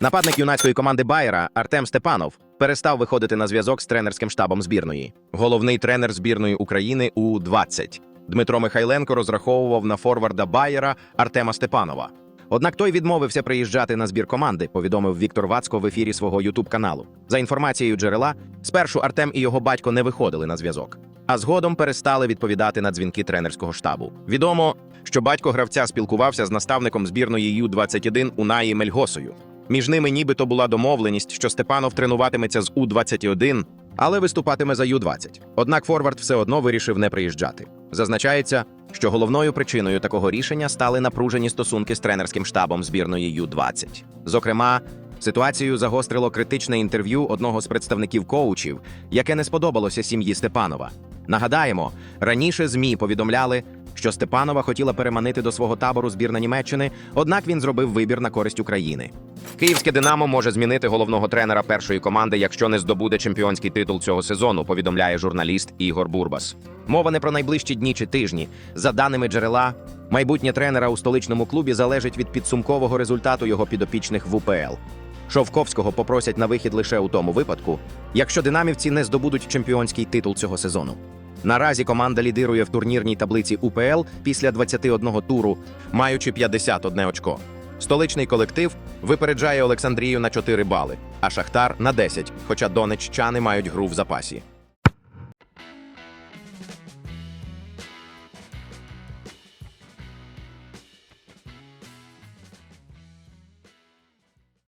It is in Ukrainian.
Нападник юнацької команди Байера Артем Степанов перестав виходити на зв'язок з тренерським штабом збірної. Головний тренер збірної України у 20 Дмитро Михайленко розраховував на форварда Байера Артема Степанова. Однак той відмовився приїжджати на збір команди, повідомив Віктор Вацко в ефірі свого ютуб каналу. За інформацією джерела, спершу Артем і його батько не виходили на зв'язок, а згодом перестали відповідати на дзвінки тренерського штабу. Відомо, що батько гравця спілкувався з наставником збірної Ю-21 Унаї Мельгосою. Між ними нібито була домовленість, що Степанов тренуватиметься з У-21, але виступатиме за Ю-20. Однак Форвард все одно вирішив не приїжджати. Зазначається, що головною причиною такого рішення стали напружені стосунки з тренерським штабом збірної Ю-20. Зокрема, ситуацію загострило критичне інтерв'ю одного з представників коучів, яке не сподобалося сім'ї Степанова. Нагадаємо, раніше ЗМІ повідомляли, що Степанова хотіла переманити до свого табору збірна Німеччини, однак він зробив вибір на користь України. Київське Динамо може змінити головного тренера першої команди, якщо не здобуде чемпіонський титул цього сезону, повідомляє журналіст Ігор Бурбас. Мова не про найближчі дні чи тижні. За даними джерела, майбутнє тренера у столичному клубі залежить від підсумкового результату його підопічних в УПЛ. Шовковського попросять на вихід лише у тому випадку, якщо динамівці не здобудуть чемпіонський титул цього сезону. Наразі команда лідирує в турнірній таблиці УПЛ після 21 туру, маючи 51 очко. Столичний колектив випереджає Олександрію на 4 бали, а Шахтар на 10, хоча донеччани мають гру в запасі.